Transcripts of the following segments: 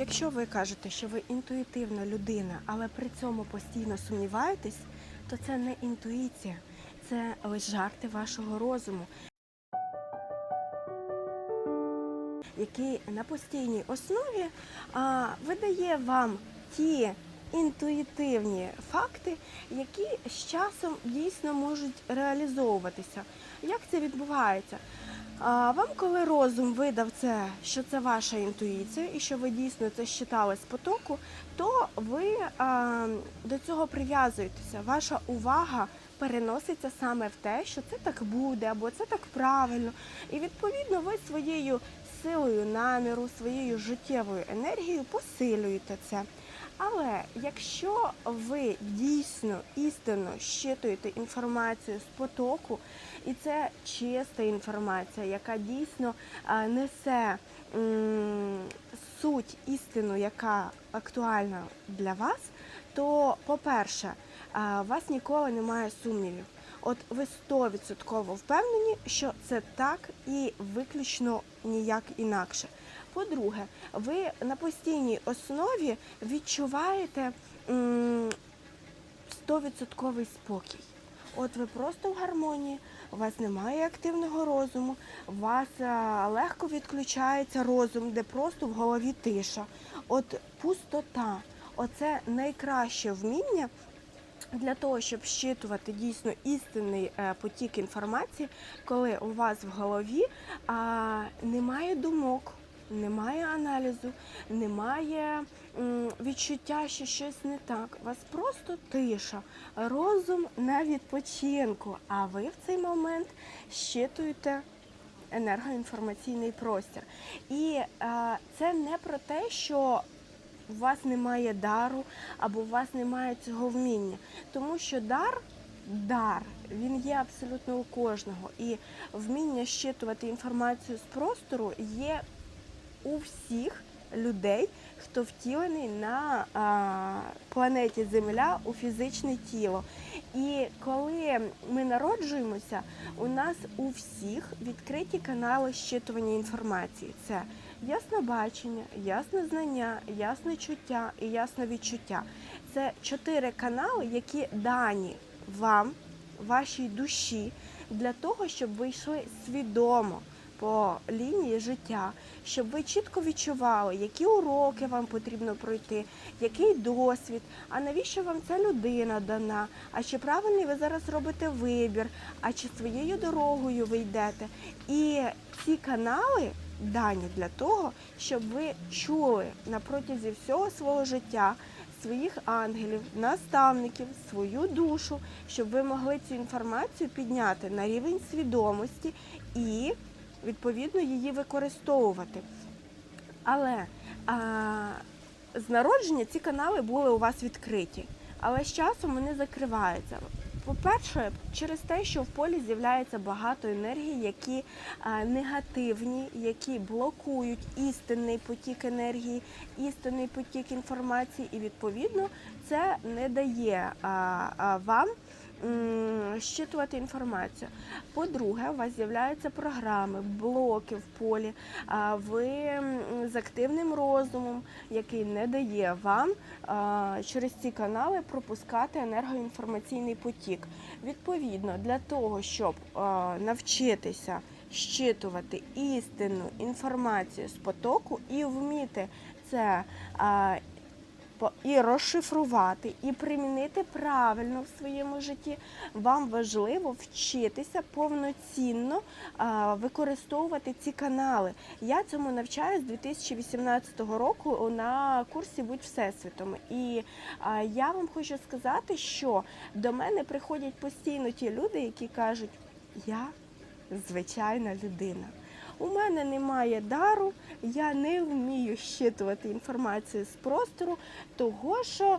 Якщо ви кажете, що ви інтуїтивна людина, але при цьому постійно сумніваєтесь, то це не інтуїція, це лише жарти вашого розуму, який на постійній основі а, видає вам ті інтуїтивні факти, які з часом дійсно можуть реалізовуватися. Як це відбувається? А вам, коли розум видав це, що це ваша інтуїція, і що ви дійсно це считали з потоку, то ви а, до цього прив'язуєтеся. Ваша увага переноситься саме в те, що це так буде, або це так правильно. І відповідно ви своєю силою наміру, своєю життєвою енергією посилюєте це. Але якщо ви дійсно істинно щитуєте інформацію з потоку, і це чиста інформація, яка дійсно несе суть істину, яка актуальна для вас, то, по-перше, у вас ніколи немає сумнівів. От ви 100% впевнені, що це так і виключно ніяк інакше. По-друге, ви на постійній основі відчуваєте м, 100% спокій. От ви просто в гармонії, у вас немає активного розуму, у вас легко відключається розум, де просто в голові тиша. От пустота оце найкраще вміння для того, щоб щитувати дійсно істинний е, потік інформації, коли у вас в голові а, немає думок. Немає аналізу, немає відчуття, що щось не так. У вас просто тиша, розум на відпочинку. А ви в цей момент щитуєте енергоінформаційний простір. І е, це не про те, що у вас немає дару або у вас немає цього вміння. Тому що дар дар, він є абсолютно у кожного. І вміння щитувати інформацію з простору є у всіх людей, хто втілений на а, планеті Земля у фізичне тіло. І коли ми народжуємося, у нас у всіх відкриті канали щитування інформації. Це ясне бачення, ясне знання, ясне чуття і ясне відчуття. Це чотири канали, які дані вам, вашій душі, для того, щоб ви йшли свідомо по лінії життя, щоб ви чітко відчували, які уроки вам потрібно пройти, який досвід, а навіщо вам ця людина дана, а чи правильний ви зараз робите вибір, а чи своєю дорогою ви йдете. І ці канали дані для того, щоб ви чули на протязі всього свого життя. Своїх ангелів, наставників, свою душу, щоб ви могли цю інформацію підняти на рівень свідомості і відповідно її використовувати. Але а, з народження ці канали були у вас відкриті, але з часом вони закриваються. По-перше, через те, що в полі з'являється багато енергії, які негативні, які блокують істинний потік енергії, істинний потік інформації, і відповідно це не дає вам щитувати інформацію. По-друге, у вас з'являються програми, блоки в полі. Ви з активним розумом, який не дає вам через ці канали пропускати енергоінформаційний потік. Відповідно, для того, щоб навчитися щитувати істинну інформацію з потоку і вміти це і розшифрувати, і примінити правильно в своєму житті, вам важливо вчитися повноцінно використовувати ці канали. Я цьому навчаюсь з 2018 року на курсі Будь Всесвітом. І я вам хочу сказати, що до мене приходять постійно ті люди, які кажуть, я звичайна людина. У мене немає дару, я не вмію щитувати інформацію з простору, того що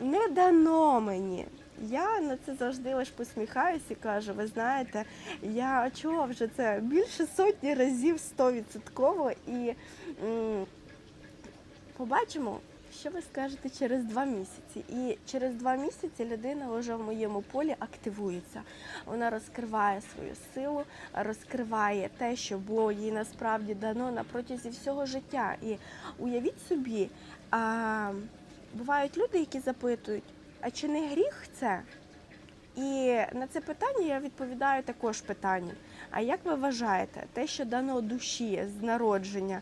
не дано мені. Я на це завжди лише посміхаюся і кажу, ви знаєте, я чула вже це більше сотні разів стовідсотково і м, побачимо, що ви скажете через два місяці? І через два місяці людина вже в моєму полі активується. Вона розкриває свою силу, розкриває те, що було їй насправді дано на протязі всього життя. І уявіть собі, а, бувають люди, які запитують, а чи не гріх це? І на це питання я відповідаю також питанням. А як ви вважаєте, те, що дано душі з народження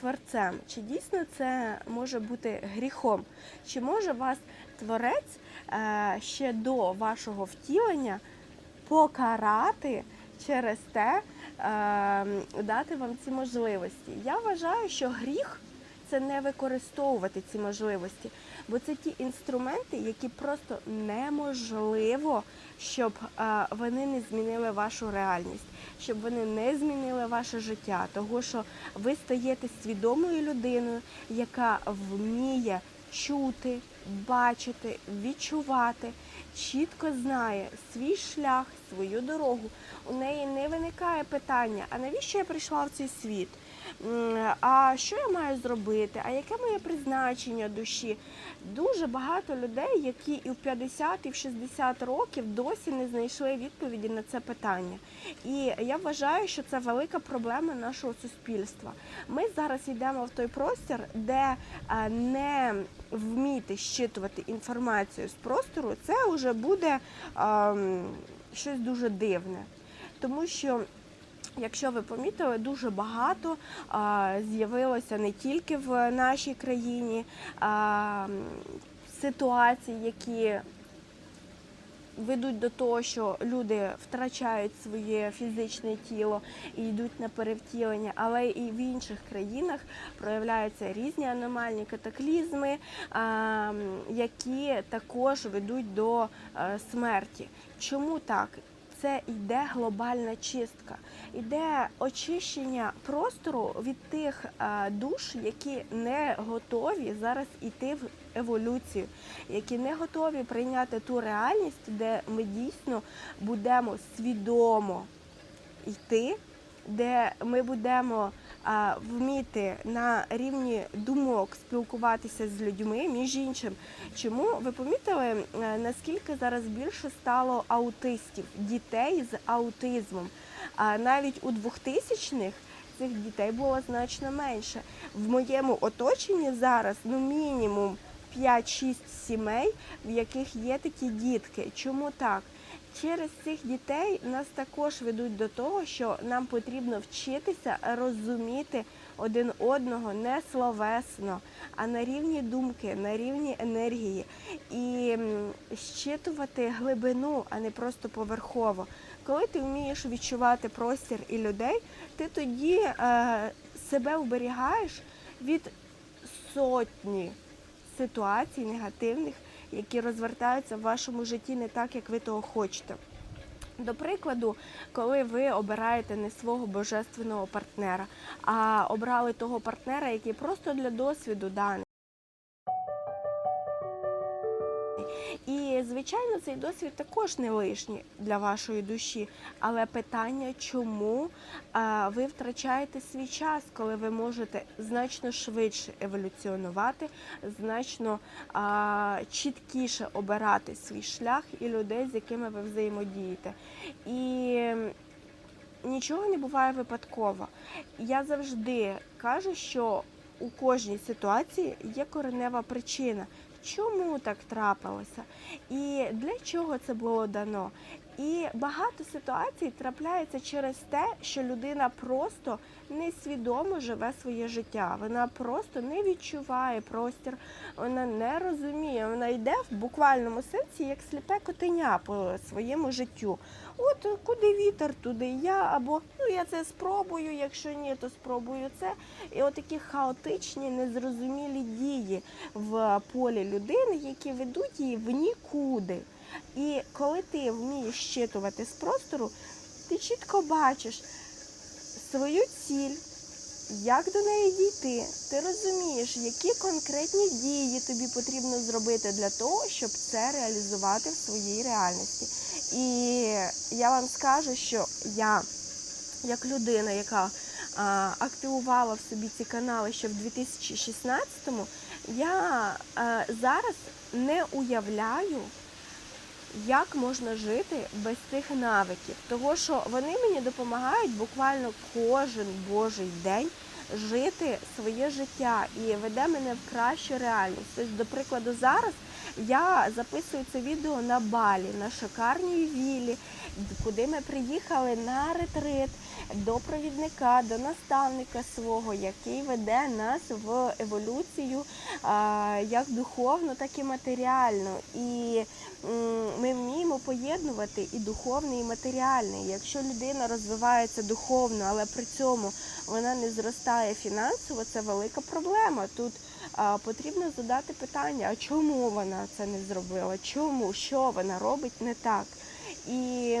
творцем, чи дійсно це може бути гріхом? Чи може вас творець е, ще до вашого втілення покарати через те, е, дати вам ці можливості? Я вважаю, що гріх це не використовувати ці можливості, бо це ті інструменти, які просто неможливо, щоб вони не змінили вашу реальність, щоб вони не змінили ваше життя, того що ви стаєте свідомою людиною, яка вміє чути, бачити, відчувати, чітко знає свій шлях, свою дорогу. У неї не виникає питання, а навіщо я прийшла в цей світ? А що я маю зробити? А яке моє призначення душі? Дуже багато людей, які і в 50, і в 60 років досі не знайшли відповіді на це питання. І я вважаю, що це велика проблема нашого суспільства. Ми зараз йдемо в той простір, де е, не вміти щитувати інформацію з простору, це вже буде ем, щось дуже дивне. Тому що Якщо ви помітили, дуже багато з'явилося не тільки в нашій країні а, ситуацій, які ведуть до того, що люди втрачають своє фізичне тіло і йдуть на перевтілення, але і в інших країнах проявляються різні аномальні катаклізми, а, які також ведуть до е, смерті. Чому так? Це йде глобальна чистка, йде очищення простору від тих е, душ, які не готові зараз йти в еволюцію, які не готові прийняти ту реальність, де ми дійсно будемо свідомо йти, де ми будемо вміти на рівні думок спілкуватися з людьми. Між іншим, чому ви помітили, е, наскільки зараз більше стало аутистів, дітей з аутизмом? А навіть у 2000-х цих дітей було значно менше. В моєму оточенні зараз ну мінімум 5-6 сімей, в яких є такі дітки. Чому так? Через цих дітей нас також ведуть до того, що нам потрібно вчитися розуміти один одного не словесно, а на рівні думки, на рівні енергії і щитувати глибину, а не просто поверхово. Коли ти вмієш відчувати простір і людей, ти тоді е, себе оберігаєш від сотні ситуацій негативних, які розвертаються в вашому житті не так, як ви того хочете. До прикладу, коли ви обираєте не свого божественного партнера, а обрали того партнера, який просто для досвіду даний. Звичайно, цей досвід також не лишній для вашої душі. Але питання, чому ви втрачаєте свій час, коли ви можете значно швидше еволюціонувати, значно чіткіше обирати свій шлях і людей, з якими ви взаємодієте. І нічого не буває випадково. Я завжди кажу, що у кожній ситуації є коренева причина. Чому так трапилося? І для чого це було дано? І багато ситуацій трапляється через те, що людина просто несвідомо живе своє життя. Вона просто не відчуває простір, вона не розуміє. Вона йде в буквальному сенсі як сліпе котеня по своєму життю. От куди вітер, туди я, або ну я це спробую, якщо ні, то спробую це. І от такі хаотичні, незрозумілі дії в полі людини, які ведуть її в нікуди. І коли ти вмієш щитувати з простору, ти чітко бачиш свою ціль, як до неї дійти. Ти розумієш, які конкретні дії тобі потрібно зробити для того, щоб це реалізувати в своїй реальності. І я вам скажу, що я, як людина, яка а, активувала в собі ці канали ще в 2016-му, я е, зараз не уявляю, як можна жити без цих навиків. Того, що вони мені допомагають буквально кожен божий день жити своє життя і веде мене в кращу реальність. Тобто, до прикладу, зараз я записую це відео на Балі, на шикарній вілі, куди ми приїхали на ретрит до провідника, до наставника свого, який веде нас в еволюцію як духовно, так і матеріально. І ми вміємо поєднувати і духовне, і матеріальне. Якщо людина розвивається духовно, але при цьому вона не зростає фінансово, це велика проблема. Тут потрібно задати питання, а чому вона це не зробила? Чому? Що вона робить не так? І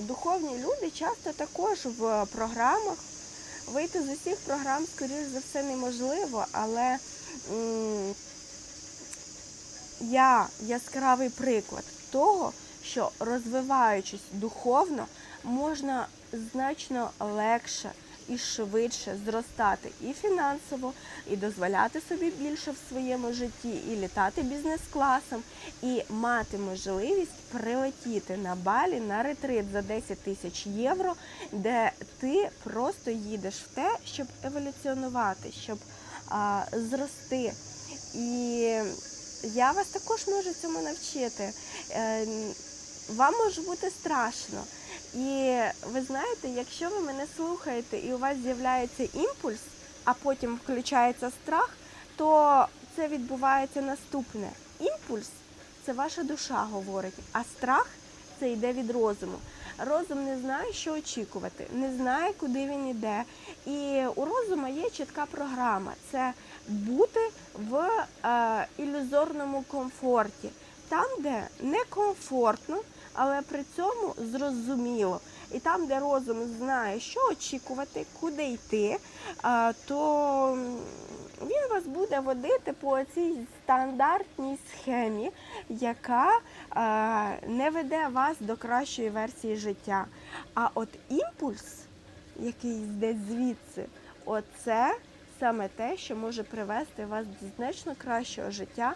духовні люди часто також в програмах. Вийти з усіх програм, скоріш за все, неможливо, але я яскравий приклад того, що розвиваючись духовно, можна значно легше і швидше зростати і фінансово, і дозволяти собі більше в своєму житті, і літати бізнес-класом, і мати можливість прилетіти на балі на ретрит за 10 тисяч євро, де ти просто їдеш в те, щоб еволюціонувати, щоб а, зрости. І я вас також можу цьому навчити. Вам може бути страшно. І ви знаєте, якщо ви мене слухаєте і у вас з'являється імпульс, а потім включається страх, то це відбувається наступне. Імпульс це ваша душа говорить, а страх це йде від розуму. Розум не знає, що очікувати, не знає, куди він йде. І у розуму є чітка програма це бути в е, ілюзорному комфорті, там, де некомфортно, але при цьому зрозуміло. І там, де розум знає, що очікувати, куди йти, то він вас буде водити по цій стандартній схемі, яка не веде вас до кращої версії життя. А от імпульс, який десь звідси, оце саме те, що може привести вас до значно кращого життя,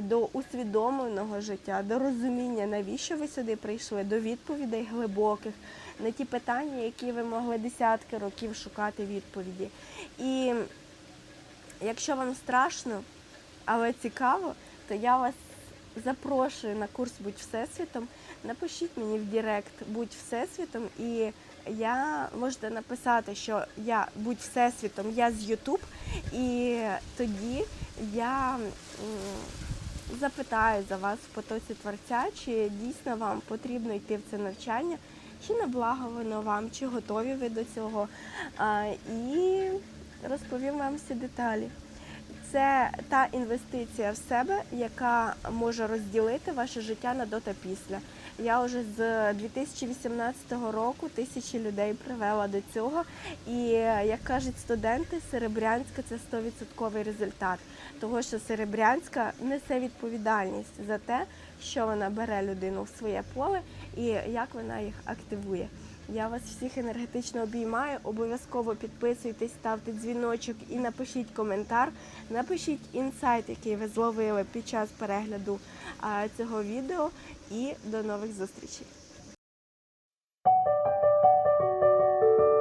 до усвідомленого життя, до розуміння, навіщо ви сюди прийшли, до відповідей глибоких на ті питання, які ви могли десятки років шукати відповіді. І якщо вам страшно, але цікаво, то я вас запрошую на курс Будь Всесвітом. Напишіть мені в Директ Будь Всесвітом, і я можете написати, що я будь всесвітом, я з Ютуб, і тоді я запитаю за вас в потоці творця, чи дійсно вам потрібно йти в це навчання, чи на благо воно вам, чи готові ви до цього. І розповім вам всі деталі. Це та інвестиція в себе, яка може розділити ваше життя на до та після. Я вже з 2018 року тисячі людей привела до цього. І як кажуть студенти, Серебрянська це 100% результат. Того, що Серебрянська несе відповідальність за те, що вона бере людину в своє поле і як вона їх активує. Я вас всіх енергетично обіймаю. Обов'язково підписуйтесь, ставте дзвіночок і напишіть коментар. Напишіть інсайт, який ви зловили під час перегляду цього відео. І до нових зустрічей.